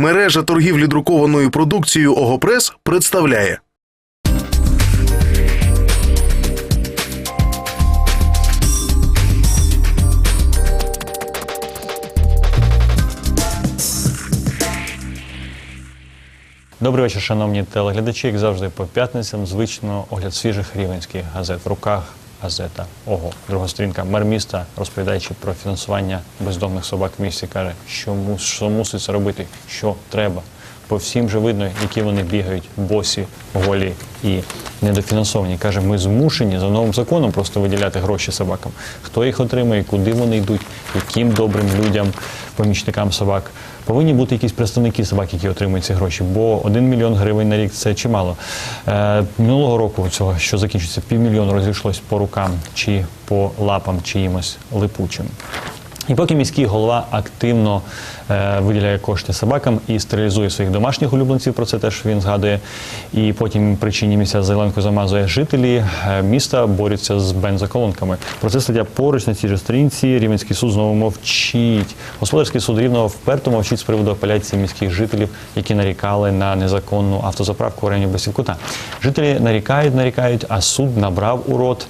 Мережа торгівлі друкованою продукцією Огопрес представляє. Добрий вечір, шановні телеглядачі. Як завжди, по п'ятницям звично огляд свіжих рівенських газет в руках. Газета ОГО. Друга сторінка. Мер міста, розповідаючи про фінансування бездомних собак в місті, каже, що, мус, що мусить робити, що треба. По всім же видно, які вони бігають, босі, голі і недофінансовані. Каже, ми змушені за новим законом просто виділяти гроші собакам. Хто їх отримує, куди вони йдуть, яким добрим людям, помічникам собак. Повинні бути якісь представники собак, які отримують ці гроші, бо один мільйон гривень на рік це чимало. Е, минулого року цього, що закінчиться, півмільйону розійшлось по рукам чи по лапам чиїмось липучим. І поки міський голова активно е, виділяє кошти собакам і стерилізує своїх домашніх улюбленців, про це теж він згадує. І потім причині місця зеленку замазує жителі е, міста борються з бензоколонками. Про це стаття поруч на цій же сторінці. Рівненський суд знову мовчить. Господарський суд рівного вперто мовчить з приводу апеляції міських жителів, які нарікали на незаконну автозаправку в районі Басівкута. Жителі нарікають, нарікають, а суд набрав у рот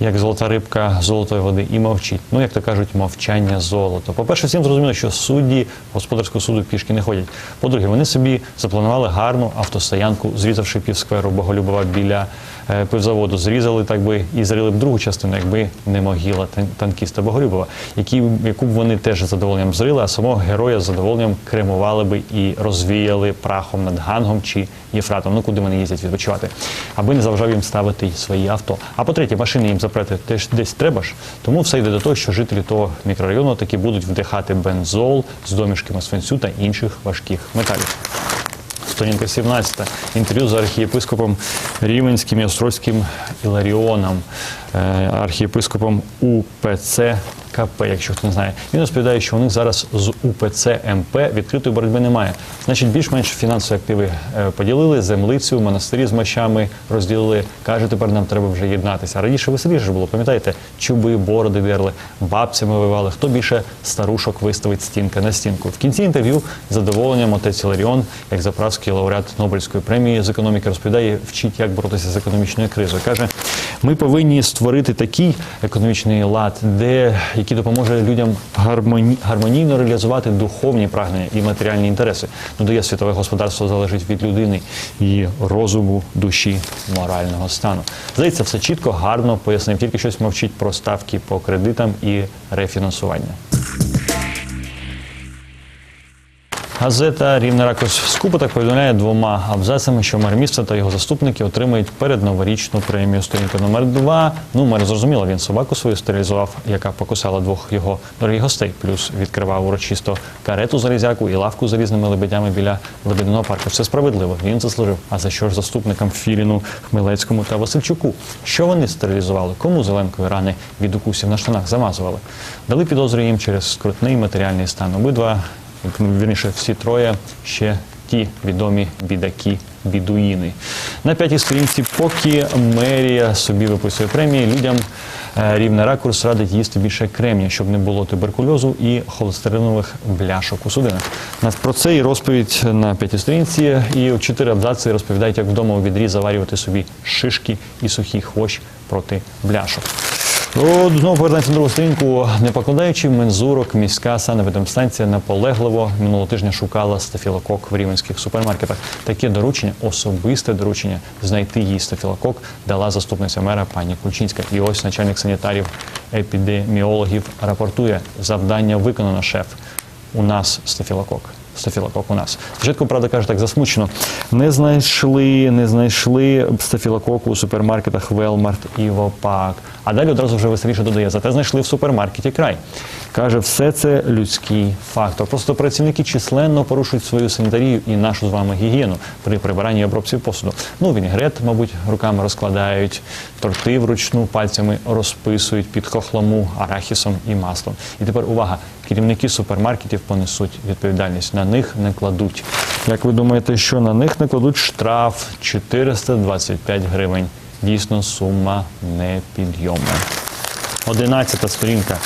як золота рибка золотої води, і мовчить. Ну, як то кажуть, мовчання золото. По-перше, всім зрозуміло, що судді господарського суду пішки не ходять. По-друге, вони собі запланували гарну автостоянку, зрізавши півскверу Боголюбова біля е, пивзаводу. Зрізали так би і зрили б другу частину, якби не могила тан- танкіста Боголюбова, які, яку б вони теж з задоволенням зрили, а самого героя з задоволенням кремували би і розвіяли прахом над Гангом чи Єфратом, ну куди вони їздять відпочивати, аби не заважав їм ставити свої авто. А по-третє, машини їм запрати теж десь треба ж. Тому все йде до того, що жителі того мікрорайону таки будуть вдихати бензол з домішками свинцю та інших важких металів. Сторінка 17. Інтерв'ю з архієпископом Рівенським і Острозьким Іларіоном, е, архієпископом УПЦ КП, якщо хто не знає. Він розповідає, що у них зараз з УПЦ МП відкритої боротьби немає. Значить, більш-менш фінансові активи е, поділили, землицю, монастирі з мощами розділили. Каже, тепер нам треба вже єднатися. Раніше веселіше було, пам'ятаєте, чуби, бороди дерли, бабцями вивали. Хто більше старушок виставить стінка на стінку? В кінці інтерв'ю з задоволенням отець Іларіон, як заправський лауреат Нобелівської премії з економіки, розповідає, вчить, як боротися з економічною кризою. Каже, ми повинні створити такий економічний лад, де який допоможе людям гармоні, гармонійно реалізувати духовні прагнення і матеріальні інтереси. Ну, дає світове господарство залежить від людини, її розуму, душі, морального стану. Здається, все чітко, гарно пояснив. Тільки щось мовчить про ставки по кредитам і рефінансування. Газета Рівне ракурс скупо так повідомляє двома абзацами, що мер міста та його заступники отримають передноворічну премію. Сторінка номер два. Ну, мер зрозуміло, він собаку свою стерилізував, яка покусала двох його дорогих гостей. Плюс відкривав урочисто карету залізяку і лавку з різними лебедями біля лебединого парку. Все справедливо. Він заслужив. А за що ж заступникам Філіну, Хмелецькому та Васильчуку? Що вони стерилізували? Кому зеленкою рани від укусів на штанах замазували? Дали підозри їм через скрутний матеріальний стан. Обидва вірніше, всі троє ще ті відомі бідаки. Бідуїни на п'ятій сторінці, поки мерія собі виписує премії, людям е, рівне ракурс радить їсти більше кремня, щоб не було туберкульозу і холестеринових бляшок у судинах. На- Про це і розповідь на п'ятій сторінці. І у чотири абзаци розповідають, як вдома у відрі заварювати собі шишки і сухий хвощ проти бляшок. Знову повертаємося на другу сторінку. Не покладаючи мензурок, міська санепідемстанція наполегливо минулого тижня шукала стафілокок в рівенських супермаркетах. Таке доручення, особисте доручення, знайти їй стафілокок дала заступниця мера пані Кульчинська. І ось начальник санітарів епідеміологів рапортує завдання виконано шеф. У нас стафілокок. Стафілокок у нас. Спочатку, правда, каже так засмучено. Не знайшли, не знайшли стафілококу у супермаркетах Велмарт і Вопак. А далі одразу вже веселіше додає, зате знайшли в супермаркеті край. Каже, все це людський фактор. Просто працівники численно порушують свою санітарію і нашу з вами гігієну при прибиранні і обробці посуду. Ну, вінігрет, мабуть, руками розкладають, торти вручну пальцями розписують під хохлому, арахісом і маслом. І тепер увага, керівники супермаркетів понесуть відповідальність. На них не кладуть. Як ви думаєте, що на них не кладуть штраф 425 гривень? Дійсно, сума непідйомна. Одинадцята сторінка.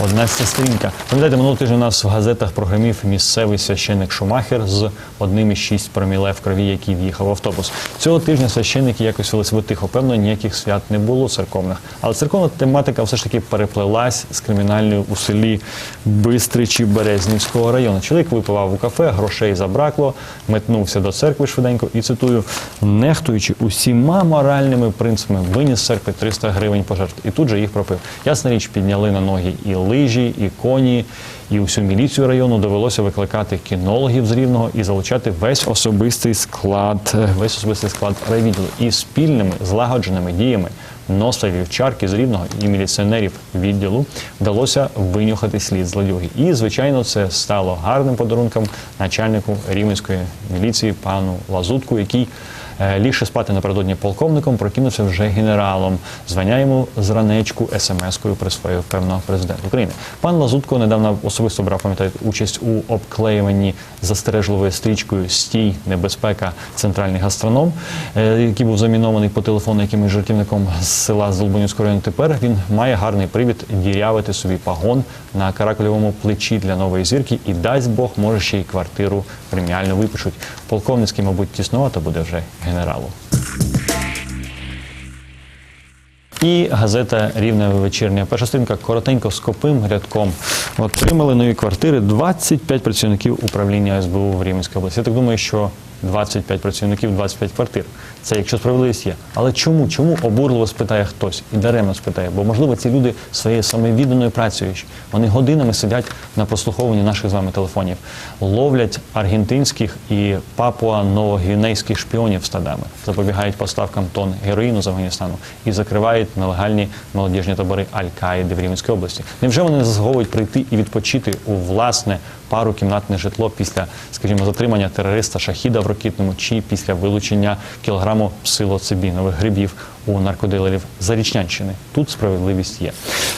11 сторінка. Пам'ятаєте, минулого тижня у нас в газетах програмів місцевий священник Шумахер з одним із шість проміле в крові, який в'їхав в автобус. Цього тижня священники якось вели себе тихо. Певно, ніяких свят не було церковних. Але церковна тематика все ж таки переплелась з кримінальною у селі Бистричі Березнівського району. Чоловік випивав у кафе, грошей забракло, метнувся до церкви швиденько і цитую, нехтуючи усіма моральними принципами, виніс з церкви 300 гривень пожертв і тут же їх пропив. Ясна річ, підняли на ноги і лижі, і коні, і усю міліцію району довелося викликати кінологів з рівного і залучати весь особистий склад, е, весь особистий склад райвідділу. І спільними злагодженими діями носа вівчарки з рівного і міліціонерів відділу вдалося винюхати слід злодюги. І, звичайно, це стало гарним подарунком начальнику рівненської міліції пану Лазутку, який лігши спати напередодні полковником, прокинувся вже генералом. Звання йому зранечку смс-кою присвоїв певно президент України. Пан Лазутко недавно особисто брав пам'ятаєте, участь у обклеюванні застережливою стрічкою Стій небезпека центральний гастроном, е, який був замінований по телефону якимось жартівником з села Здолбунівського району. Тепер він має гарний привід дірявити собі пагон на каракульовому плечі для нової зірки і дасть Бог, може ще й квартиру преміально випишуть. Полковницький, мабуть, тіснувато буде вже генералу. І газета Рівне вечірня. Перша сторінка коротенько з копим рядком. Отримали нові квартири 25 працівників управління СБУ в Рівненській області. Я так думаю, що 25 працівників, 25 квартир. Це якщо справедливість є. Але чому? Чому обурливо спитає хтось і даремно спитає? Бо можливо ці люди своєю самовідданою працею вони годинами сидять на прослуховуванні наших з вами телефонів, ловлять аргентинських і папуа-новогвінейських шпіонів стадами, запобігають поставкам тонн героїну з Афганістану і закривають нелегальні молодіжні табори Аль-Каїди в Рівненській області. Невже вони не заслуговують прийти і відпочити у власне пару-кімнатне житло після, скажімо, затримання терориста Шахіда в Рокітному чи після вилучення кілограму псилоцибінових грибів у наркодилерів Зарічнянщини? Тут справедливість є.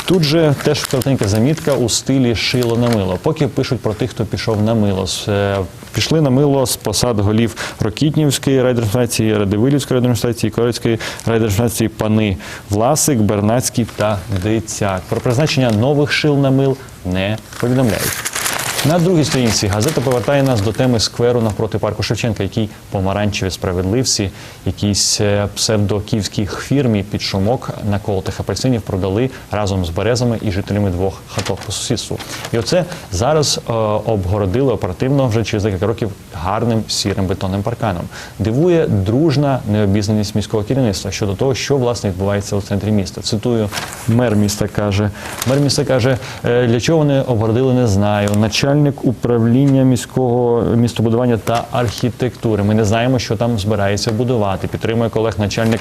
Тут же теж коротенька замітка у стилі шило на мило. Поки пишуть про тих, хто пішов на мило. Е, Пішли на мило з посад голів Рокітнівської райдержадміністрації, Радивилівської райдержадміністрації, Корицької райдержадміністрації пани Власик, Бернацький та Дицяк. Про призначення нових шил на мил не повідомляють. На другій сторінці газета повертає нас до теми скверу навпроти парку Шевченка, який помаранчеві справедливці, якійсь е, псевдоківській фірмі під шумок наколотих апельсинів продали разом з березами і жителями двох хаток по сусідству. І оце зараз е, обгородили оперативно вже через декілька років гарним сірим бетонним парканом. Дивує дружна необізнаність міського керівництва щодо того, що власне відбувається у центрі міста. Цитую, мер міста каже: мер міста каже, «Е, для чого вони обгородили, не знаю. Начальник управління міського містобудування та архітектури. Ми не знаємо, що там збирається будувати. Підтримує колег начальник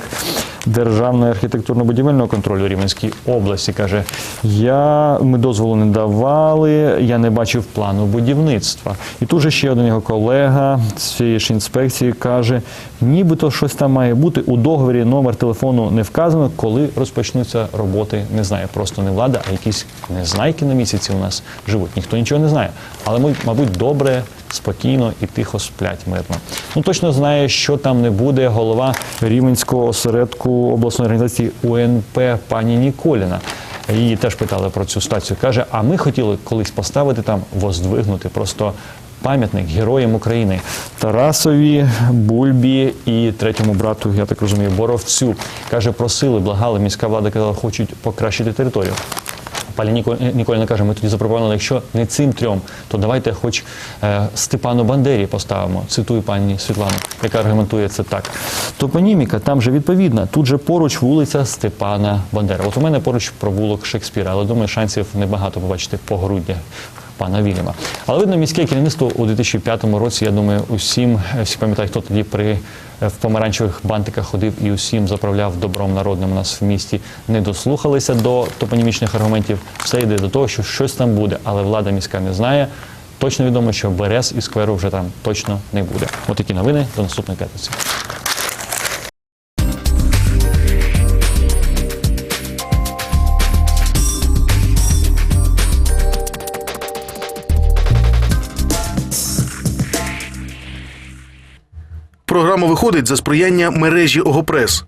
державного архітектурно-будівельного контролю Рівненської області. каже: я ми дозволу не давали, я не бачив плану будівництва. І тут же ще один його колега з цієї ж інспекції каже: нібито щось там має бути у договорі. Номер телефону не вказано, коли розпочнуться роботи. Не знаю, просто не влада, а якісь незнайки на місяці у нас живуть. Ніхто нічого не знає. Але ми, мабуть, добре, спокійно і тихо сплять мирно. Ну точно знає, що там не буде голова Рівенського осередку обласної організації УНП пані Ніколіна. Її теж питали про цю стацію. Каже: а ми хотіли колись поставити там, воздвигнути просто. Пам'ятник героям України Тарасові, Бульбі і третьому брату, я так розумію, Боровцю. Каже, просили, благали, міська влада казала, хочуть покращити територію. Пані Ніко- Ніколіна каже, ми тоді запропонували, якщо не цим трьом, то давайте хоч е, Степану Бандері поставимо. Цитую пані Світлану, яка аргументує це так. Топоніміка там же відповідна. Тут же поруч вулиця Степана Бандери. От у мене поруч провулок Шекспіра, але думаю, шансів небагато побачити погруддя пана Вільяма. Але видно, міське керівництво у 2005 році, я думаю, усім всі пам'ятають, хто тоді при в помаранчевих бантиках ходив і усім заправляв добром народним у нас в місті. Не дослухалися до топонімічних аргументів. Все йде до того, що щось там буде, але влада міська не знає. Точно відомо, що берез і скверу вже там точно не буде. Отакі новини до наступної п'ятниці. Програма за сприяння мережі Огопрес.